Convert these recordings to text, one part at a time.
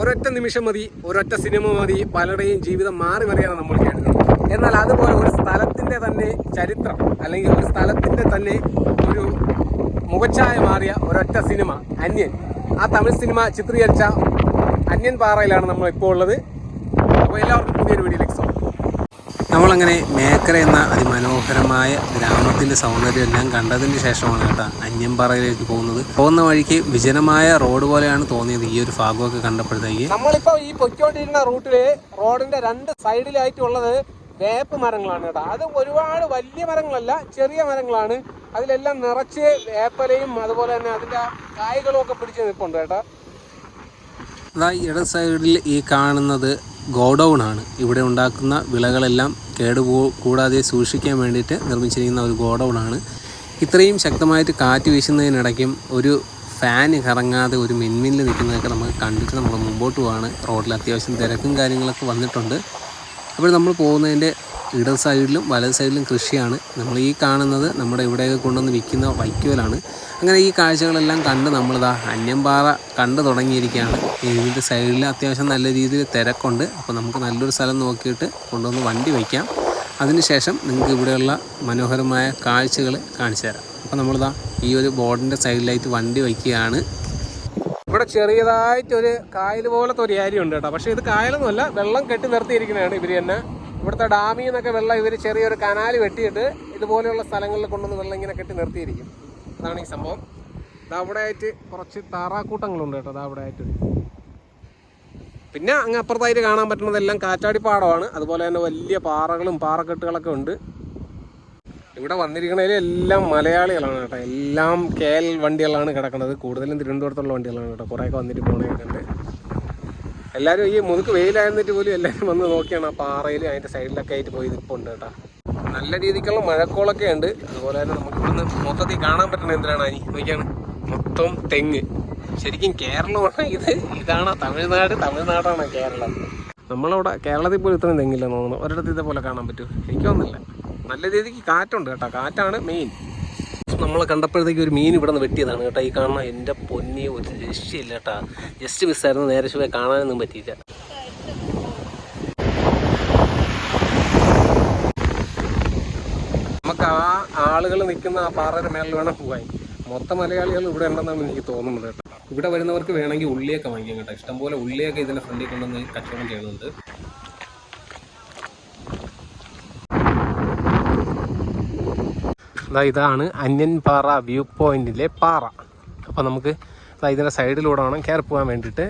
ഒരൊറ്റ നിമിഷം മതി ഒരൊറ്റ സിനിമ മതി പലരുടെയും ജീവിതം മാറി മറിയാണ് നമ്മൾ കേട്ടത്. എന്നാൽ അതുപോലെ ഒരു സ്ഥലത്തിന്റെ തന്നെ ചരിത്രം അല്ലെങ്കിൽ ഒരു സ്ഥലത്തിന്റെ തന്നെ ഒരു മുഖച്ഛായ മാറിയ ഒരൊറ്റ സിനിമ അന്യൻ. ആ തമിഴ് സിനിമ ചിത്രീകരിച്ച അന്യൻ പാറയിലാണ് നമ്മൾ ഇപ്പോൾ ഉള്ളത്. അപ്പോൾ എല്ലാവർക്കും പുതിയൊരു വീഡിയോയിലേക്ക് നമ്മളങ്ങനെ മേക്കര എന്ന അതിമനോഹരമായ ഗ്രാമത്തിന്റെ സൗന്ദര്യം എല്ലാം കണ്ടതിന് ശേഷമാണ് കേട്ടോ അന്യംപാറയിലേക്ക് പോകുന്നത്. പോകുന്ന വഴിക്ക് വിജനമായ റോഡ് പോലെയാണ് തോന്നിയത് ഈ ഒരു ഭാഗമൊക്കെ കണ്ടപ്പോഴത്തേക്ക്. നമ്മളിപ്പോൾ ഈ പൊയ്ക്കൊണ്ടിരുന്ന റൂട്ടിൽ റോഡിന്റെ രണ്ട് സൈഡിലായിട്ടുള്ളത് വേപ്പ് മരങ്ങളാണ് കേട്ടോ. അത് ഒരുപാട് വലിയ മരങ്ങളല്ല ചെറിയ മരങ്ങളാണ്. അതിലെല്ലാം നിറച്ച് വേപ്പലയും അതുപോലെ തന്നെ അതിന്റെ കായ്കളും ഒക്കെ പിടിച്ച് നിൽപ്പുണ്ട് കേട്ടോ. അതാ ഇട സൈഡിൽ ഈ കാണുന്നത് ഗോഡൗൺ ആണ് ഇവിടെ ഉണ്ടാക്കുന്ന വിളകളെല്ലാം കേടുപോ കൂടാതെ സൂക്ഷിക്കാൻ വേണ്ടിയിട്ട് നിർമ്മിച്ചിരിക്കുന്ന ഒരു ഗോഡൗൺ ആണ് ഇത്രയും ശക്തമായിട്ട് കാറ്റ് വീശുന്നതിനിടയ്ക്കും ഒരു ഫാൻ കറങ്ങാതെ ഒരു മിൻമിന്നിൽ നിൽക്കുന്നതൊക്കെ നമുക്ക് കണ്ടിട്ട് നമ്മൾ മുമ്പോട്ട് പോവാണ്. റോഡിൽ അത്യാവശ്യം തിരക്കും കാര്യങ്ങളൊക്കെ വന്നിട്ടുണ്ട്. അപ്പോൾ നമ്മൾ പോകുന്നതിന്റെ ഇടത് സൈഡിലും വലത് സൈഡിലും കൃഷിയാണ്. നമ്മൾ ഈ കാണുന്നത് നമ്മുടെ ഇവിടെയൊക്കെ കൊണ്ടുവന്ന് വിൽക്കുന്ന വൈക്കോലാണ്. അങ്ങനെ ഈ കാഴ്ചകളെല്ലാം കണ്ട് നമ്മളിതാ അന്യംപാറ കണ്ടു തുടങ്ങിയിരിക്കുകയാണ്. ഇതിന്റെ സൈഡിൽ അത്യാവശ്യം നല്ല രീതിയിൽ തിരക്കുണ്ട്. അപ്പോൾ നമുക്ക് നല്ലൊരു സ്ഥലം നോക്കിയിട്ട് കൊണ്ടുവന്ന് വണ്ടി വയ്ക്കാം. അതിനുശേഷം നിങ്ങൾക്ക് ഇവിടെയുള്ള മനോഹരമായ കാഴ്ചകൾ കാണിച്ചു തരാം. അപ്പോൾ നമ്മളിതാ ഈ ഒരു ബോർഡിന്റെ സൈഡിലായിട്ട് വണ്ടി വയ്ക്കുകയാണ്. ഇവിടെ ചെറിയതായിട്ടൊരു കായൽ പോലത്തെ ഒരു ഏരിയ ഉണ്ട് കേട്ടോ. പക്ഷേ ഇത് കായലൊന്നുമല്ല വെള്ളം കെട്ടി നിർത്തിയിരിക്കുന്നതാണ് ഇവർ തന്നെ. ഇവിടുത്തെ ഡാമിൽ നിന്നൊക്കെ വെള്ളം ഇവർ ചെറിയൊരു കനാൽ വെട്ടിയിട്ട് ഇതുപോലെയുള്ള സ്ഥലങ്ങളിൽ കൊണ്ടുവന്ന് വെള്ളം ഇങ്ങനെ കെട്ടി നിർത്തിയിരിക്കും. അതാണ് ഈ സംഭവം. അവിടെ ആയിട്ട് കുറച്ച് താറാക്കൂട്ടങ്ങളുണ്ട് കേട്ടോ. അതവിടെ ആയിട്ട്. പിന്നെ അങ്ങ് അപ്പുറത്തായിട്ട് കാണാൻ പറ്റുന്നതെല്ലാം കാറ്റാടിപ്പാടമാണ്. അതുപോലെ തന്നെ വലിയ പാറകളും പാറക്കെട്ടുകളൊക്കെ ഉണ്ട്. ഇവിടെ വന്നിരിക്കണതിൽ എല്ലാം മലയാളികളാണ് കേട്ടോ. എല്ലാം കെ എൽ വണ്ടികളാണ് കിടക്കുന്നത് കൂടുതലും തിരുവനന്തപുരത്തുള്ള വണ്ടികളാണ് കേട്ടോ. കുറേയൊക്കെ വന്നിട്ട് പോകണേ ഉണ്ട്. എല്ലാവരും ഈ മുതുക്ക് വെയിലായിരുന്നിട്ട് പോലും എല്ലാവരും വന്ന് നോക്കിയാണ് ആ പാറയിൽ അതിന്റെ സൈഡിലൊക്കെ ആയിട്ട് പോയി നിൽപ്പുണ്ട് കേട്ടോ. നല്ല രീതിക്കുള്ള മഴക്കോളൊക്കെ ഉണ്ട്. അതുപോലെ തന്നെ നമുക്ക് ഇവിടുന്ന് മൊത്തത്തിൽ കാണാൻ പറ്റുന്ന എന്തിനാണ് അനി? നോക്കിയാണ്. മൊത്തം തെങ്ങ്. ശരിക്കും കേരളമാണ് ഇത്. ഇതാണ് തമിഴ്നാട്. തമിഴ്നാടാണ് കേരളം. നമ്മളവിടെ കേരളത്തിൽ പോലും ഇത്രയും തെങ്ങില്ല തോന്നുന്നു. ഒരിടത്ത് ഇതേപോലെ കാണാൻ പറ്റും എനിക്കൊന്നുമില്ല നല്ല രീതിക്ക് കാറ്റുണ്ട് കേട്ടോ. കാറ്റാണ് മെയിൻ. നമ്മൾ കണ്ടപ്പോഴത്തേക്ക് ഒരു മീൻ ഇവിടെ നിന്ന് വെട്ടിയതാണ് കേട്ടോ. ഈ കാണുന്ന എന്റെ പൊന്നി ഒരു രക്ഷയില്ല കേട്ടോ. ജസ്റ്റ് മിസ്സായിരുന്നു നേരെ ശുഭ കാണാനൊന്നും പറ്റിയില്ല. നമുക്ക് ആ ആളുകൾ നിൽക്കുന്ന ആ പാറയുടെ മേളിൽ വേണം പോകാൻ. മൊത്തം മലയാളികൾ ഇവിടെ ഉണ്ടെന്നാണ് എനിക്ക് തോന്നുന്നത് കേട്ടോ. ഇവിടെ വരുന്നവർക്ക് വേണമെങ്കിൽ ഉള്ളിയൊക്കെ വാങ്ങിക്കാം കേട്ടോ. ഇഷ്ടംപോലെ ഉള്ളിയൊക്കെ ഇതിന്റെ ഫ്രണ്ടിൽ കൊണ്ടുവന്ന് കച്ചവടം ചെയ്യുന്നുണ്ട്. ദാ ഇതാണ് അന്യൻപാറ വ്യൂ പോയിന്റിലെ പാറ. അപ്പോൾ നമുക്ക് ദാ ഇതിന്റെ സൈഡിലൂടെ വേണം കയറി പോകാൻ വേണ്ടിയിട്ട്.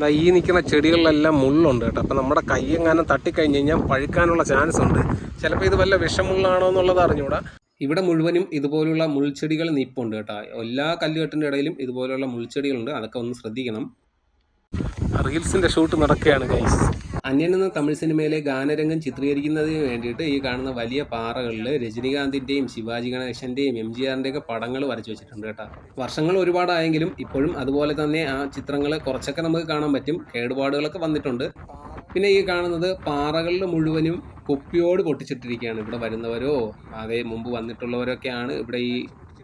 ദാ ഈ നിൽക്കുന്ന ചെടികളിലെല്ലാം മുള്ളുണ്ട് കേട്ടോ. അപ്പോൾ നമ്മുടെ കൈ എങ്ങാനും തട്ടിക്കഴിഞ്ഞ് കഴിഞ്ഞാൽ പഴുക്കാനുള്ള ചാൻസ് ഉണ്ട്. ചിലപ്പോൾ ഇത് വല്ല വിഷമുള്ളാണോ എന്നുള്ളത് അറിഞ്ഞൂടാ. ഇവിടെ മുഴുവനും ഇതുപോലുള്ള മുൾച്ചെടികൾ നിപ്പുണ്ട് കേട്ടോ. എല്ലാ കല്ലുകെട്ടിന്റെ ഇടയിലും ഇതുപോലുള്ള മുൾച്ചെടികളുണ്ട്. അതൊക്കെ ഒന്ന് ശ്രദ്ധിക്കണം. റീൽസിന്റെ ഷൂട്ട് നടക്കുകയാണ് ഗൈസ് അന്യൻ എന്ന തമിഴ് സിനിമയിലെ ഗാനരംഗം ചിത്രീകരിക്കുന്നതിന് വേണ്ടിയിട്ട് ഈ കാണുന്ന വലിയ പാറകളിൽ രജനീകാന്തിന്റെയും ശിവാജി ഗണേശന്റെയും എം ജി ആറിന്റെ ഒക്കെ പടങ്ങൾ വരച്ചു വെച്ചിട്ടുണ്ട് കേട്ടോ. വർഷങ്ങൾ ഒരുപാടായെങ്കിലും ഇപ്പോഴും അതുപോലെ തന്നെ ആ ചിത്രങ്ങൾ കുറച്ചൊക്കെ നമുക്ക് കാണാൻ പറ്റും. കേടുപാടുകളൊക്കെ വന്നിട്ടുണ്ട്. പിന്നെ ഈ കാണുന്നത് പാറകളിൽ മുഴുവനും കുപ്പിയോട് പൊട്ടിച്ചിട്ടിരിക്കുകയാണ് ഇവിടെ വരുന്നവരോ അതേ മുമ്പ് വന്നിട്ടുള്ളവരൊക്കെയാണ് ഇവിടെ ഈ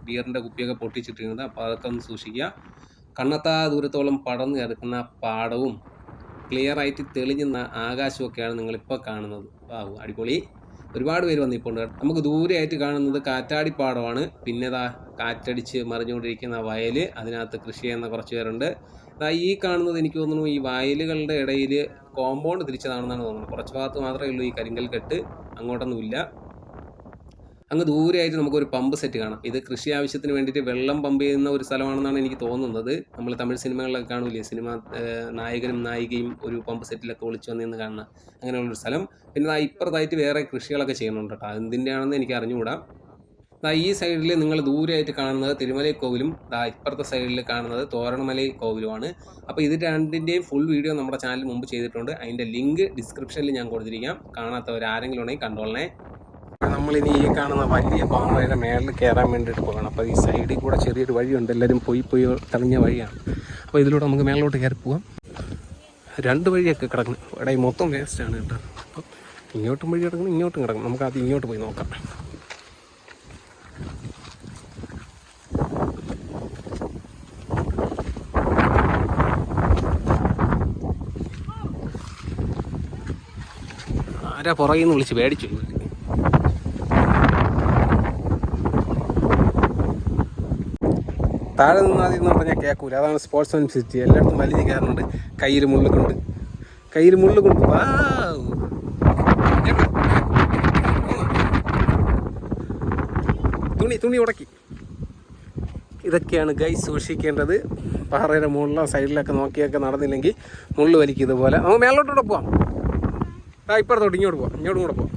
ബിയറിന്റെ കുപ്പിയൊക്കെ പൊട്ടിച്ചിട്ടിരിക്കുന്നത് അപ്പോൾ അതൊക്കെ ഒന്ന് സൂക്ഷിക്കുക. കണ്ണത്താ ദൂരത്തോളം പടർന്നു കിടക്കുന്ന പാടവും ക്ലിയർ ആയിട്ട് തെളിഞ്ഞുന്ന ആകാശമൊക്കെയാണ് നിങ്ങളിപ്പോൾ കാണുന്നത്. വാവ് അടിപൊളി. ഒരുപാട് പേര് വന്നിപ്പോൾ നമുക്ക് ദൂരെയായിട്ട് കാണുന്നത് കാറ്റാടിപ്പാടമാണ്. പിന്നെ ഇതാ കാറ്റടിച്ച് മറിഞ്ഞുകൊണ്ടിരിക്കുന്ന വയൽ അതിനകത്ത് കൃഷി ചെയ്യുന്ന കുറച്ച് പേരുണ്ട്. ഇതാ ഈ കാണുന്നത് എനിക്ക് തോന്നുന്നു ഈ വയലുകളുടെ ഇടയിൽ കോമ്പൗണ്ട് തിരിച്ചതാണെന്നാണ് തോന്നുന്നത്. കുറച്ച് ഭാഗത്ത് മാത്രമേ ഉള്ളൂ ഈ കരിങ്കൽ കെട്ട് അങ്ങോട്ടൊന്നുമില്ല. അങ്ങ് ദൂരെയായിട്ട് നമുക്കൊരു പമ്പ് സെറ്റ് കാണാം. ഇത് കൃഷി ആവശ്യത്തിന് വേണ്ടിയിട്ട് വെള്ളം പമ്പ് ചെയ്യുന്ന ഒരു സ്ഥലമാണെന്നാണ് എനിക്ക് തോന്നുന്നത്. നമ്മൾ തമിഴ് സിനിമകളിലൊക്കെ കാണൂലേ സിനിമ നായകനും നായികയും ഒരു പമ്പ് സെറ്റിലൊക്കെ ഒളിച്ചു വന്നിന്ന് കാണുന്ന അങ്ങനെയുള്ളൊരു സ്ഥലം. പിന്നെ ഇപ്പുറത്തായിട്ട് വേറെ കൃഷികളൊക്കെ ചെയ്യുന്നുണ്ട് കേട്ടോ. എന്തിന്റെയാണെന്ന് എനിക്ക് അറിഞ്ഞുകൂടാ. ഈ സൈഡിൽ നിങ്ങൾ ദൂരെയായിട്ട് കാണുന്നത് തിരുമലൈ കോവിലും ദാ ഇപ്പുറത്തെ സൈഡിൽ കാണുന്നത് തോരണമലൈ കോവിലുമാണ് അപ്പോൾ ഇത് രണ്ടിന്റെയും ഫുൾ വീഡിയോ നമ്മുടെ ചാനൽ മുമ്പ് ചെയ്തിട്ടുണ്ട്. അതിന്റെ ലിങ്ക് ഡിസ്ക്രിപ്ഷനിൽ ഞാൻ കൊടുത്തിരിക്കാം. കാണാത്തവർ ആരെങ്കിലും ഉണ്ടെങ്കിൽ കണ്ടോളണേ നമ്മളിനി ഈ കാണുന്ന വലിയ പാറയുടെ മേളിൽ കയറാൻ വേണ്ടിയിട്ട് പോകണം അപ്പോൾ ഈ സൈഡിൽ കൂടെ ചെറിയൊരു വഴിയുണ്ട്. എല്ലാവരും പോയി പോയി തെളിഞ്ഞ വഴിയാണ്. അപ്പോൾ ഇതിലൂടെ നമുക്ക് മേളിലോട്ട് കയറി പോകാം രണ്ട് വഴിയൊക്കെ കിടക്കണം ഇവിടെ മൊത്തം വേസ്റ്റാണ് കേട്ടോ. അപ്പം ഇങ്ങോട്ടും വഴി കിടക്കണം ഇങ്ങോട്ടും കിടക്കണം നമുക്ക് ആദ്യം ഇങ്ങോട്ട് പോയി നോക്കാം. ആരാ പുറകിൽ നിന്ന് വിളിച്ച് പേടിച്ചു? താഴെ നിന്നാൽ എന്ന് പറഞ്ഞാൽ കേൾക്കൂല അതാണ് സ്പോർട്സ് മാൻ സിറ്റി എല്ലായിടത്തും വലിയ കയറുന്നുണ്ട്. കയ്യിൽ മുള്ളു കൊണ്ട് കയ്യിൽ മുള്ളു കൊണ്ട് വാവ്. തുണി തുണി ഉടക്കി. ഇതൊക്കെയാണ് ഗൈ സൂക്ഷിക്കേണ്ടത്. പാറയുടെ മുകളിലോ സൈഡിലൊക്കെ നോക്കിയൊക്കെ നടന്നില്ലെങ്കിൽ മുള്ളു വലിക്കും ഇതുപോലെ. നമുക്ക് മേലോട്ടൂടെ പോവാം. ഇപ്പുറത്തോട്ട് ഇങ്ങോട്ട് പോവാം. ഇങ്ങോട്ടും കൂടെ പോവാം.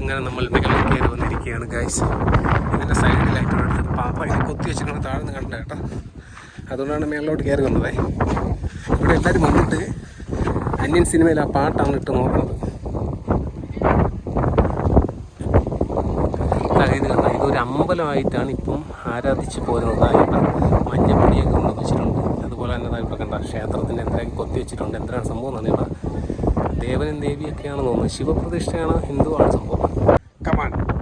അങ്ങനെ നമ്മൾ മികളിലേക്ക് വന്നിരിക്കുകയാണ് ഗൈസ് ഇതിന്റെ സൈഡിലായിട്ട് ഒരു പാപ്പ ഇങ്ങനെ കൊത്തി വെച്ചിട്ടുണ്ട് താഴ്ന്ന് കണ്ട കേട്ടോ അതുകൊണ്ടാണ് മേളിലോട്ട് കയറി വന്നത്. ഇവിടെ എല്ലാവരും വന്നിട്ട് അന്യൻ സിനിമയിൽ ആ പാട്ടാണ് ഇട്ട് നോക്കുന്നത്. അതായത് കണ്ട? ഇതൊരു അമ്പലമായിട്ടാണ് ഇപ്പം ആരാധിച്ച് പോരുന്നത്. ആയിട്ട് മഞ്ഞപ്പൊടിയൊക്കെ കൊണ്ട് വെച്ചിട്ടുണ്ട്. അതുപോലെ തന്നെ ഇവിടെ കണ്ട? ക്ഷേത്രത്തിന്റെ എന്തെങ്കിലും കൊത്തി വെച്ചിട്ടുണ്ട്. എന്തിനാണ് സംഭവം എന്നാണ് ഇവിടെ ദേവനും ദേവിയൊക്കെയാണ് തോന്നുന്നത് ശിവപ്രതിഷ്ഠയാണ് ഹിന്ദുവാണ് സംഭവം.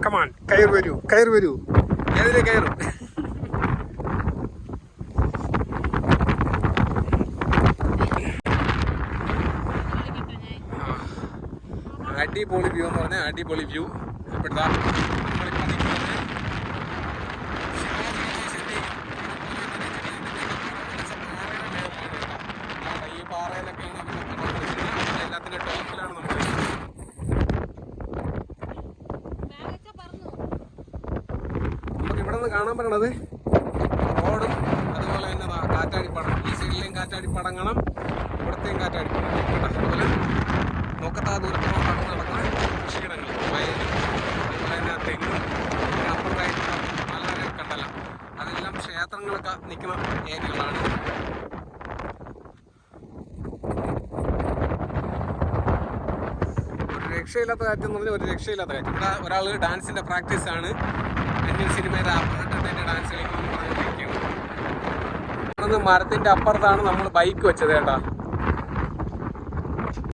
കമാൻ കയർ വരൂ കയർ വരൂ. ഏതിലെ കയറും? അടിപൊളി വ്യൂ എന്ന് പറഞ്ഞാൽ അടിപൊളി വ്യൂ ഇപ്പോഴത്തെ നമ്മളിപ്പോൾ നിൽക്കുന്നത് ഈ പാറയിലൊക്കെയാണ് എല്ലാത്തിന്റെ ടോപ്പിലാണ് നമ്മൾ കാണാൻ പറ്റണത് റോഡും അതുപോലെ തന്നെ കാറ്റാടിപ്പാടം. ഈ സൈഡിലെയും കാറ്റാടിപ്പാടം ഇവിടത്തെയും കാറ്റാടിപ്പാടം. അതുപോലെ നോക്കത്താ ദൂരത്തോളം കടന്നു നടക്കുന്ന കൃഷിയിടങ്ങൾ. വയലും അതുപോലെ തന്നെ തെങ്ങും അപ്പുറത്തായിട്ടുള്ള അപ്പുറത്തായിട്ട് മലനിര കണ്ടല്ല അതെല്ലാം ക്ഷേത്രങ്ങളൊക്കെ നിൽക്കുന്ന ഏരിയകളാണ്. രക്ഷയില്ലാത്ത കാറ്റ് പറഞ്ഞാൽ ഒരു രക്ഷയില്ലാത്ത കാറ്റ്. ഇവിടെ ഒരാൾ ഡാൻസിന്റെ പ്രാക്ടീസ് സിനിമയുടെ അപ്പുറത്തെ ഡാൻസിലേക്ക് മരത്തിന്റെ അപ്പുറത്താണ് നമ്മൾ ബൈക്ക് വെച്ചത് കേട്ടാ.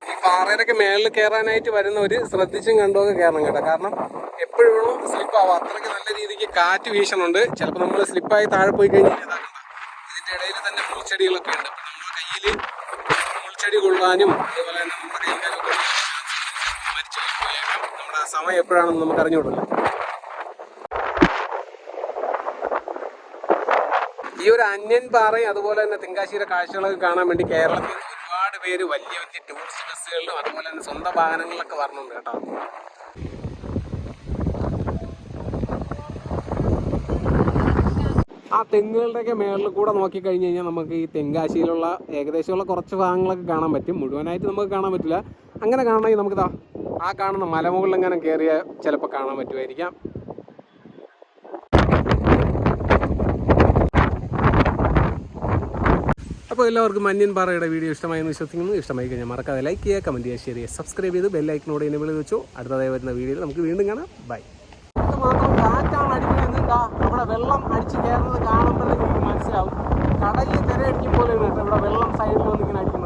ഈ പാറയിലൊക്കെ മേളിൽ കയറാനായിട്ട് വരുന്നവർ ശ്രദ്ധിച്ചും കണ്ടുമൊക്കെ കയറണം കേട്ടോ. കാരണം എപ്പോഴും സ്ലിപ്പ് ആവാം. അത്രയ്ക്ക് നല്ല രീതിക്ക് കാറ്റ് വീശണുണ്ട്. ചിലപ്പോൾ നമ്മൾ സ്ലിപ്പായി താഴെ പോയി കഴിഞ്ഞാൽ ഇതാക്കണ്ട. ഇതിന്റെ ഇടയിൽ തന്നെ മുൾച്ചെടികളൊക്കെ ഉണ്ട്. അപ്പൊ നമ്മുടെ കയ്യിൽ മുൾച്ചെടി കൊള്ളാനും അതുപോലെ തന്നെ നമ്മുടെ കയ്യിലൊക്കെ മരിച്ചു നമ്മുടെ സമയം എപ്പോഴാണെന്ന് നമുക്ക് അറിഞ്ഞുകൂടല്ലോ. ഈ ഒരു അന്യൻ പാറയും അതുപോലെ തന്നെ തിങ്കാശ്ശേരി കാഴ്ചകളൊക്കെ കാണാൻ വേണ്ടി കേരളത്തിൽ ഒരുപാട് പേര് വലിയ വലിയ ടൂറിസ്റ്റ് ബസ്സുകളിലും അതുപോലെ തന്നെ സ്വന്തം വാഹനങ്ങളിലൊക്കെ വരണുണ്ട് കേട്ടോ. ആ തെങ്ങുകളുടെയൊക്കെ മേളിൽ കൂടെ നോക്കി കഴിഞ്ഞ് കഴിഞ്ഞാൽ നമുക്ക് ഈ തെങ്കാശിയിലുള്ള ഏകദേശമുള്ള കുറച്ച് ഭാഗങ്ങളൊക്കെ കാണാൻ പറ്റും. മുഴുവനായിട്ട് നമുക്ക് കാണാൻ പറ്റില്ല. അങ്ങനെ കാണണമെങ്കിൽ നമുക്ക് ആ കാണുന്ന മലമുകളിൽ എങ്ങനെ കയറിയാൽ ചിലപ്പോൾ കാണാൻ പറ്റുമായിരിക്കാം. അപ്പോൾ എല്ലാവർക്കും മഞ്ഞൻ പാറയുടെ വീഡിയോ ഇഷ്ടമായെന്ന് വിശ്വസിക്കുന്നു. ഇഷ്ടമായി കഴിഞ്ഞാൽ മറക്കാതെ ലൈക്ക് ചെയ്യുക കമന്റ് ചെയ്യുക ഷെയർ ചെയ്യുക സബ്സ്ക്രൈബ് ചെയ്ത് ബെല്ലൈക്കിനോട് എന്നെ വിളി വെച്ചോ അടുത്തതായി വരുന്ന വീഡിയോയിൽ നമുക്ക് വീണ്ടും കാണാം. ബൈ മാത്രം കാറ്റാണ് അടിക്കുന്നത് നമ്മുടെ വെള്ളം അടിച്ച് കയറുന്നത് കാണുമ്പോഴത്തേക്ക് നമുക്ക് മനസ്സിലാവും. കടലിൽ തിരയടിക്കും പോലെ ഇവിടെ വെള്ളം സൈഡിൽ വന്നിങ്ങനെ അടിക്കുന്നത്